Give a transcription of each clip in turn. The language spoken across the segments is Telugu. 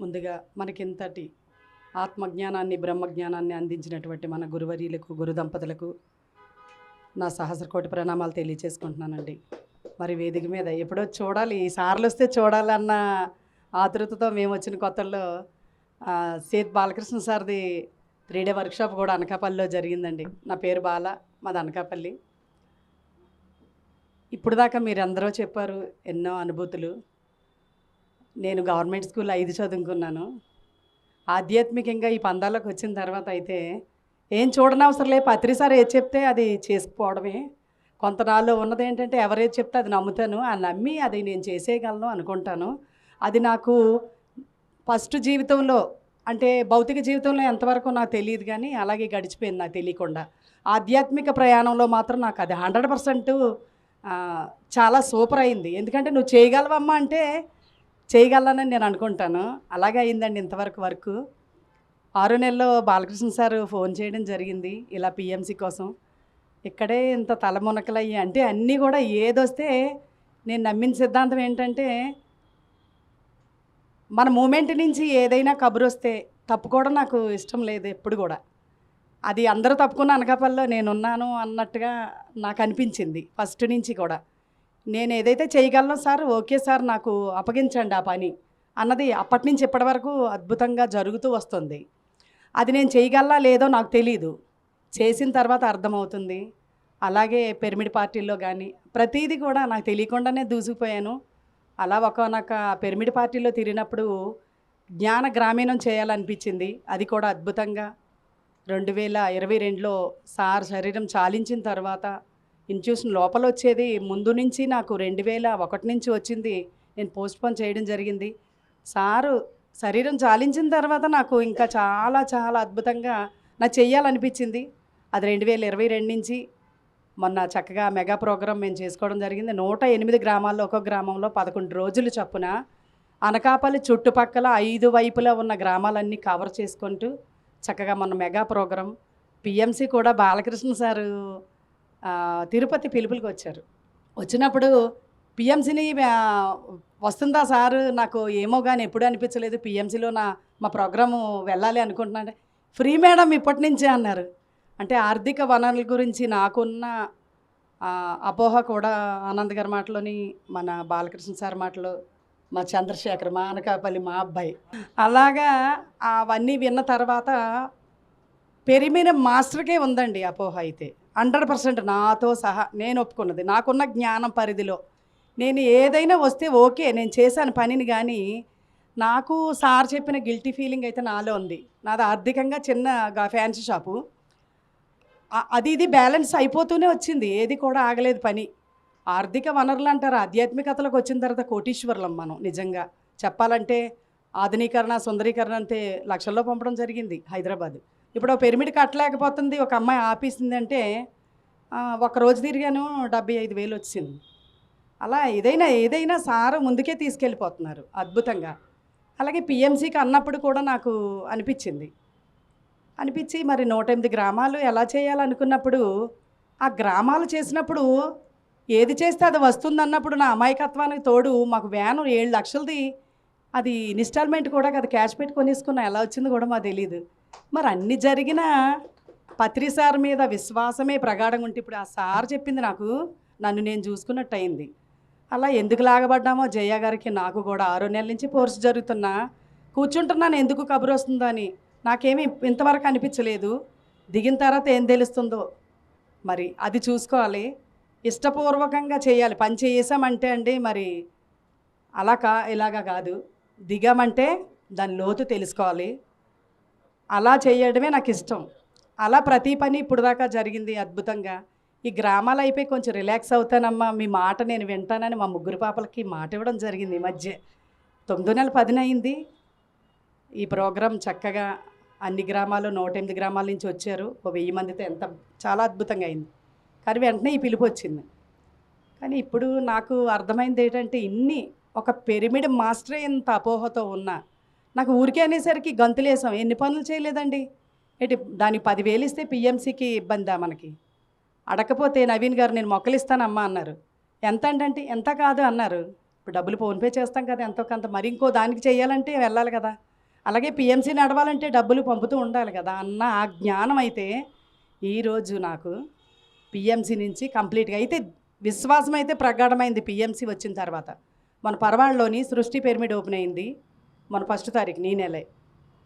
ముందుగా మనకింతటి ఆత్మజ్ఞానాన్ని బ్రహ్మజ్ఞానాన్ని అందించినటువంటి మన గురువర్యులకు గురు దంపతులకు నా సహస్రకోటి ప్రణామాలు తెలియచేసుకుంటున్నానండి. మరి వేదిక మీద ఎప్పుడో చూడాలి ఈ సార్లు వస్తే చూడాలన్న ఆతృతతో మేము వచ్చిన కొత్తల్లో సేత్ బాలకృష్ణ సార్ది త్రీ డే వర్క్షాప్ కూడా అనకాపల్లిలో జరిగిందండి. నా పేరు బాల మాది అనకాపల్లి. ఇప్పుడు దాకా మీరు అందరూ చెప్పారు ఎన్నో అనుభూతులు. నేను గవర్నమెంట్ స్కూల్ ఐదు చదువుకున్నాను. ఆధ్యాత్మికంగా ఈ పందాలకు వచ్చిన తర్వాత అయితే ఏం చూడనవసరం లే పత్రిసారి ఏది చెప్తే అది చేసుకుపోవడమే కొంత నాలో ఉన్నది ఏంటంటే ఎవరేది చెప్తే అది నమ్ముతాను. ఆ నమ్మి అది నేను చేసేయగలను అనుకుంటాను. అది నాకు ఫస్ట్ జీవితంలో అంటే భౌతిక జీవితంలో ఎంతవరకు నాకు తెలియదు కానీ అలాగే గడిచిపోయింది నాకు తెలియకుండా. ఆధ్యాత్మిక ప్రయాణంలో మాత్రం నాకు అది హండ్రెడ్ పర్సెంట్ చాలా సూపర్ అయింది. ఎందుకంటే నువ్వు చేయగలవమ్మా అంటే చేయగలనని నేను అనుకుంటాను. అలాగే అయిందండి ఇంతవరకు వరకు. ఆరు నెలల్లో బాలకృష్ణ సార్ ఫోన్ చేయడం జరిగింది ఇలా పిఎంసి కోసం. ఇక్కడే ఇంత తలమునకలయ్యి అంటే అన్నీ కూడా ఏదొస్తే నేను నమ్మిన సిద్ధాంతం ఏంటంటే మన మూమెంట్ నుంచి ఏదైనా కబురు వస్తే తప్పుకోవడం నాకు ఇష్టం లేదు ఎప్పుడు కూడా. అది అందరూ తప్పుకున్న అనకాపల్లిలో నేనున్నాను అన్నట్టుగా నాకు అనిపించింది ఫస్ట్ నుంచి కూడా. నేను ఏదైతే చేయగలను సార్ ఓకే సార్ నాకు అప్పగించండి ఆ పని అన్నది అప్పటి నుంచి ఇప్పటి వరకు అద్భుతంగా జరుగుతూ వస్తుంది. అది నేను చేయగలనా లేదో నాకు తెలీదు. చేసిన తర్వాత అర్థమవుతుంది. అలాగే పిరమిడ్ పార్టీల్లో కానీ ప్రతిదీ కూడా నాకు తెలియకుండానే దూసుకుపోయాను. అలా ఒకనొక పిరమిడ్ పార్టీలో తిరిగినప్పుడు జ్ఞాన గ్రామీణం చేయాలనిపించింది. అది కూడా అద్భుతంగా. రెండు వేల ఇరవై రెండులో సార్ శరీరం చాలించిన తర్వాత ఇన్స్టిట్యూషన్ లోపల వచ్చేది ముందు నుంచి నాకు రెండు వేల ఒకటి నుంచి వచ్చింది. నేను పోస్ట్ పోన్ చేయడం జరిగింది. సారు శరీరం చాలించిన తర్వాత నాకు ఇంకా చాలా చాలా అద్భుతంగా నా చెయ్యాలనిపించింది. అది రెండు వేల ఇరవై రెండు నుంచి మొన్న చక్కగా మెగా ప్రోగ్రామ్ మేము చేసుకోవడం జరిగింది. నూట ఎనిమిది గ్రామాల్లో ఒక్కో గ్రామంలో పదకొండు రోజులు చొప్పున అనకాపల్లి చుట్టుపక్కల ఐదు వైపులా ఉన్న గ్రామాలన్నీ కవర్ చేసుకుంటూ చక్కగా మొన్న మెగా ప్రోగ్రాం. పిఎంసి కూడా బాలకృష్ణ సారు తిరుపతి పిలుపులకు వచ్చారు. వచ్చినప్పుడు పిఎంసిని వస్తుందా సార్? నాకు ఏమో కానీ ఎప్పుడు అనిపించలేదు. పిఎంసీలో నా మా ప్రోగ్రాము వెళ్ళాలి అనుకుంటున్నాను ఫ్రీ మేడం ఇప్పటి నుంచే అన్నారు. అంటే ఆర్థిక వనరుల గురించి నాకున్న అపోహ కూడా ఆనంద్ గారి మాటలోని మన బాలకృష్ణ సార్ మాటలో మా చంద్రశేఖర్ మా అనకాపల్లి మా అబ్బాయి. అలాగా అవన్నీ విన్న తర్వాత పెరిమిన మాస్టర్కే ఉందండి అపోహ అయితే. హండ్రెడ్ పర్సెంట్ నాతో సహా నేను ఒప్పుకున్నది. నాకున్న జ్ఞానం పరిధిలో. నేను ఏదైనా వస్తే ఓకే నేను చేశాను పనిని కానీ నాకు సార్ చెప్పిన గిల్టీ ఫీలింగ్ అయితే నాలో ఉంది. నాది ఆర్థికంగా చిన్న ఫ్యాన్సీ షాపు. అది ఇది బ్యాలెన్స్ అయిపోతూనే వచ్చింది. ఏది కూడా ఆగలేదు పని. ఆర్థిక వనరులు అంటారు. ఆధ్యాత్మికతలకు వచ్చిన తర్వాత కోటీశ్వరులం మనం నిజంగా. చెప్పాలంటే ఆధునీకరణ సుందరీకరణ అంతే లక్షల్లో పంపడం జరిగింది హైదరాబాద్. ఇప్పుడు ఒక పిరమిడ్ కట్టలేకపోతుంది. ఒక అమ్మాయి ఆపేసింది అంటే ఒక రోజు తిరిగాను డెబ్బై ఐదు వేలు వచ్చింది. అలా ఏదైనా ఏదైనా సారు ముందుకే తీసుకెళ్ళిపోతున్నారు అద్భుతంగా. అలాగే పిఎంసీకి అన్నప్పుడు కూడా నాకు అనిపించింది. అనిపించి మరి నూట ఎనిమిది గ్రామాలు ఎలా చేయాలనుకున్నప్పుడు ఆ గ్రామాలు చేసినప్పుడు ఏది చేస్తే అది వస్తుంది అన్నప్పుడు నా అమాయకత్వానికి తోడు మాకు వ్యాను ఏడు లక్షలది అది ఇన్స్టాల్మెంట్ కూడా కదా క్యాష్ పెట్టి కొనేసుకున్నా. ఎలా వచ్చింది కూడా మాకు తెలియదు మరి అన్ని జరిగిన పత్రి సార్ మీద విశ్వాసమే ప్రగాఢంగా ఉంటే ఇప్పుడు ఆ సార్ చెప్పింది నాకు నన్ను నేను చూసుకున్నట్టు అయింది అలా ఎందుకు లాగబడ్డామో జయ గారికి నాకు కూడా ఆరో నెలల నుంచి కోర్సు జరుగుతున్నా. కూర్చుంటున్నాను ఎందుకు కబురు వస్తుందో అని. నాకేమీ ఇంతవరకు అనిపించలేదు. దిగిన తర్వాత ఏం తెలుస్తుందో. మరి అది చూసుకోవాలి. ఇష్టపూర్వకంగా చేయాలి. పని చేసామంటే అండి మరి అలా కా ఇలాగా కాదు. దిగామంటే దాని లోతు తెలుసుకోవాలి. అలా చేయడమే నాకు ఇష్టం అలా ప్రతి పని ఇప్పుడు దాకా జరిగింది అద్భుతంగా. ఈ గ్రామాలు అయిపోయి కొంచెం రిలాక్స్ అవుతానమ్మా మీ మాట నేను వింటానని మా ముగ్గురు పాపలకి మాట ఇవ్వడం జరిగింది ఈ మధ్య. తొమ్మిది నెల పదిన అయింది. ఈ ప్రోగ్రాం చక్కగా అన్ని గ్రామాలు నూట ఎనిమిది గ్రామాల నుంచి వచ్చారు. ఒక వెయ్యి మందితో ఎంత చాలా అద్భుతంగా అయింది. కానీ వెంటనే ఈ పిలుపు వచ్చింది. కానీ ఇప్పుడు నాకు అర్థమైంది ఏంటంటే ఇన్ని ఒక పిరమిడ్ మాస్టరే ఇంత అపోహతో ఉన్నా నాకు ఊరికే అనేసరికి గంతులేసాం. ఎన్ని పనులు చేయలేదండి. ఏంటి దానికి పదివేలు ఇస్తే పిఎంసీకి ఇబ్బందా మనకి? అడగకపోతే నవీన్ గారు నేను మొక్కలు ఇస్తానమ్మా అన్నారు. ఎంత అంటే ఎంత కాదు అన్నారు. ఇప్పుడు డబ్బులు ఫోన్పే చేస్తాం కదా ఎంతో కొంత మరి ఇంకో దానికి చేయాలంటే వెళ్ళాలి కదా. అలాగే పిఎంసీ నడవాలంటే డబ్బులు పంపుతూ ఉండాలి కదా అన్న ఆ జ్ఞానం అయితే ఈరోజు నాకు పిఎంసీ నుంచి కంప్లీట్గా అయితే విశ్వాసం అయితే ప్రగాఢమైంది. పిఎంసీ వచ్చిన తర్వాత మన పర్వాళ్ళలోని సృష్టి పిరమిడ్ ఓపెన్ అయింది. మన ఫస్ట్ తారీఖు నీ నెలే.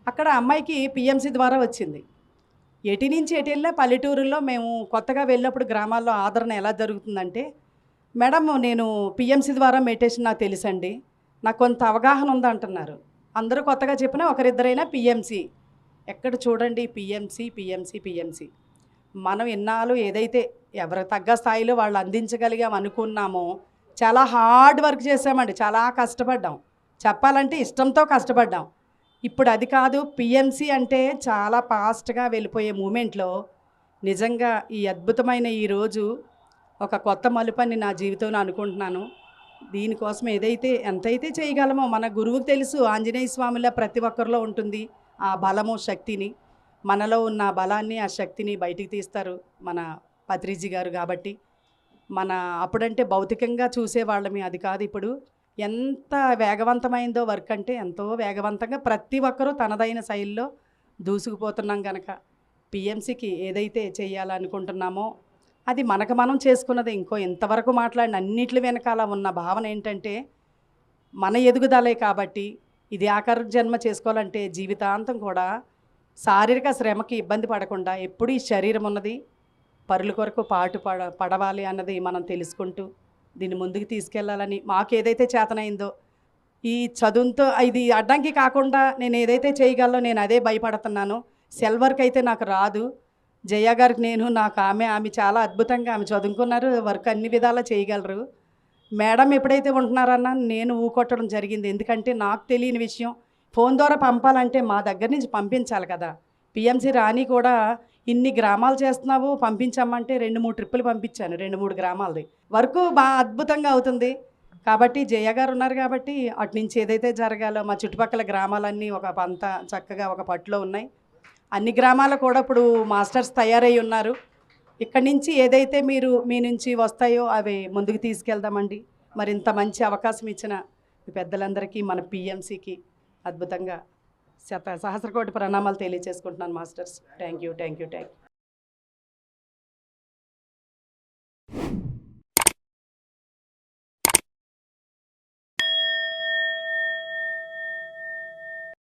అక్కడ అమ్మాయికి పిఎంసీ ద్వారా వచ్చింది. ఎటి నుంచి ఎటు వెళ్ళా పల్లెటూరుల్లో మేము కొత్తగా వెళ్ళినప్పుడు గ్రామాల్లో ఆదరణ ఎలా జరుగుతుందంటే మేడం నేను పిఎంసీ ద్వారా మెడిటేషన్ నాకు తెలుసండి. నాకు కొంత అవగాహన ఉంది అంటున్నారు. అందరూ కొత్తగా చెప్పినా ఒకరిద్దరైనా పిఎంసీ. ఎక్కడ చూడండి పిఎంసీ పిఎంసీ పిఎంసీ. మనం ఇన్నాళ్ళు ఏదైతే ఎవరి తగ్గ స్థాయిలో వాళ్ళు అందించగలిగాం అనుకున్నామో చాలా హార్డ్ వర్క్ చేసామండి చాలా కష్టపడ్డాం. చెప్పాలంటే ఇష్టంతో కష్టపడ్డాం. ఇప్పుడు అది కాదు పిఎంసి అంటే చాలా ఫాస్ట్గా వెళ్ళిపోయే మూమెంట్లో నిజంగా ఈ అద్భుతమైన ఈ రోజు ఒక కొత్త మలుపని నా జీవితంలో అనుకుంటున్నాను. దీనికోసం ఏదైతే ఎంతైతే చేయగలమో మన గురువుకు తెలుసు ఆంజనేయ స్వామిలో ప్రతి ఒక్కరిలో ఉంటుంది ఆ బలము శక్తిని. మనలో ఉన్న బలాన్ని ఆ శక్తిని బయటికి తీస్తారు మన పత్రిజీ గారు కాబట్టి. మన అప్పుడంటే భౌతికంగా చూసేవాళ్ళమే అది కాదు ఇప్పుడు. ఎంత వేగవంతమైందో వర్క్ అంటే ఎంతో వేగవంతంగా ప్రతి ఒక్కరూ తనదైన శైలిలో దూసుకుపోతున్నాం కనుక పిఎంసికి ఏదైతే చేయాలనుకుంటున్నామో అది మనకు మనం చేసుకున్నది ఇంకో ఇంతవరకు మాట్లాడిన అన్నిటి వెనకాల ఉన్న భావన ఏంటంటే మన ఎదుగుదలే కాబట్టి ఇది ఆకార జన్మ చేసుకోవాలంటే జీవితాంతం కూడా శారీరక శ్రమకి ఇబ్బంది పడకుండా ఎప్పుడు ఈ శరీరం ఉన్నది పరుల కొరకు పాటు పడ పడవాలి అన్నది మనం తెలుసుకుంటూ దీన్ని ముందుకు తీసుకెళ్ళాలని మాకు ఏదైతే చేతనైందో ఈ చదువుతో ఇది అడ్డంకి కాకుండా నేను ఏదైతే చేయగలనో నేను అదే భయపడుతున్నాను. సెల్ వర్క్ అయితే నాకు రాదు. జయ గారికి నేను నాకు ఆమె ఆమె చాలా అద్భుతంగా ఆమె చదువుకున్నారు. వర్క్ అన్ని విధాలా చేయగలరు. మేడం ఎప్పుడైతే ఉంటున్నారన్నా నేను ఊకొట్టడం జరిగింది. ఎందుకంటే నాకు తెలియని విషయం ఫోన్ ద్వారా పంపాలంటే మా దగ్గర నుంచి పంపించాలి కదా. పిఎంసి రాణి కూడా ఇన్ని గ్రామాలు చేస్తున్నావు పంపించమ్మంటే రెండు మూడు ట్రిప్పులు పంపించాను రెండు మూడు గ్రామాలది. వర్క్ బాగా అద్భుతంగా అవుతుంది. కాబట్టి జయ గారు ఉన్నారు కాబట్టి అటు నుంచి ఏదైతే జరగాలో మా చుట్టుపక్కల గ్రామాలన్నీ ఒక పంత చక్కగా ఒక పట్టులో ఉన్నాయి. అన్ని గ్రామాలు కూడా ఇప్పుడు మాస్టర్స్ తయారై ఉన్నారు. ఇక్కడి నుంచి ఏదైతే మీరు మీ నుంచి వస్తాయో అవి ముందుకు తీసుకెళ్దామండి. మరి ఇంత మంచి అవకాశం ఇచ్చిన మీ పెద్దలందరికీ మన పిఎంసికి అద్భుతంగా శత సహస్రకోటి ప్రణామాలు తెలియజేసుకుంటున్నాను masters. Thank you thank you thank you.